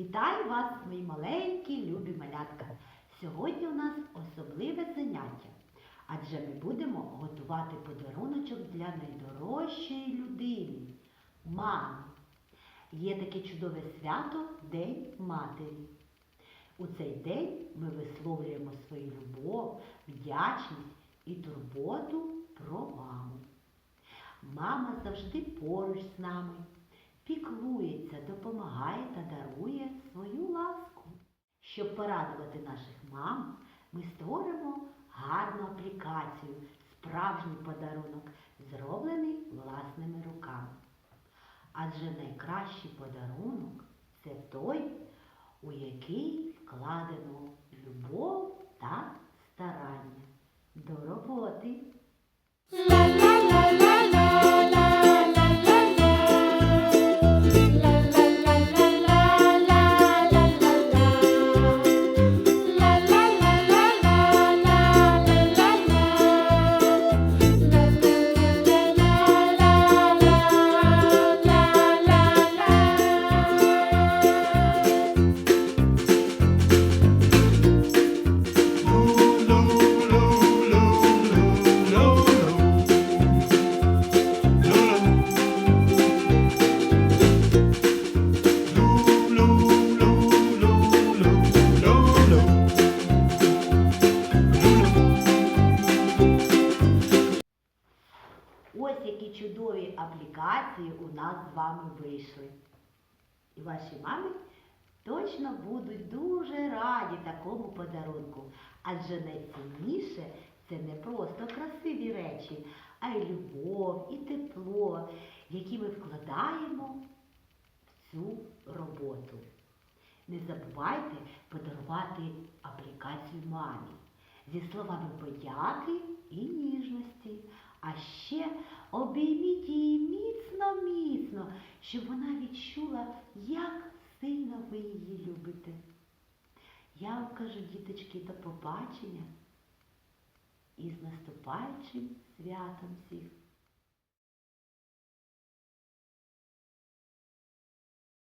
Вітаю вас, мої маленькі, любі малятка. Сьогодні у нас особливе заняття, адже ми будемо готувати подаруночок для найдорожчої людини мами. Є таке чудове свято День Матері. У цей день ми висловлюємо свою любов, вдячність і турботу про маму. Мама завжди поруч з нами, піклується, допомагає та дарує свою ласку. Щоб порадувати наших мам, ми створимо гарну аплікацію, справжній подарунок, зроблений власними руками. Адже найкращий подарунок це той, у який вкладено любов та старання. До роботи! Чудові аплікації у нас з вами вийшли. І ваші мами точно будуть дуже раді такому подарунку. Адже найцінніше це не просто красиві речі, а й любов і тепло, які ми вкладаємо в цю роботу. Не забувайте подарувати аплікацію мамі зі словами подяки і ніжності. А ще обійміть її міцно-міцно, щоб вона відчула, як сильно ви її любите. Я вам кажу, діточки, до побачення і з наступаючим святом всіх.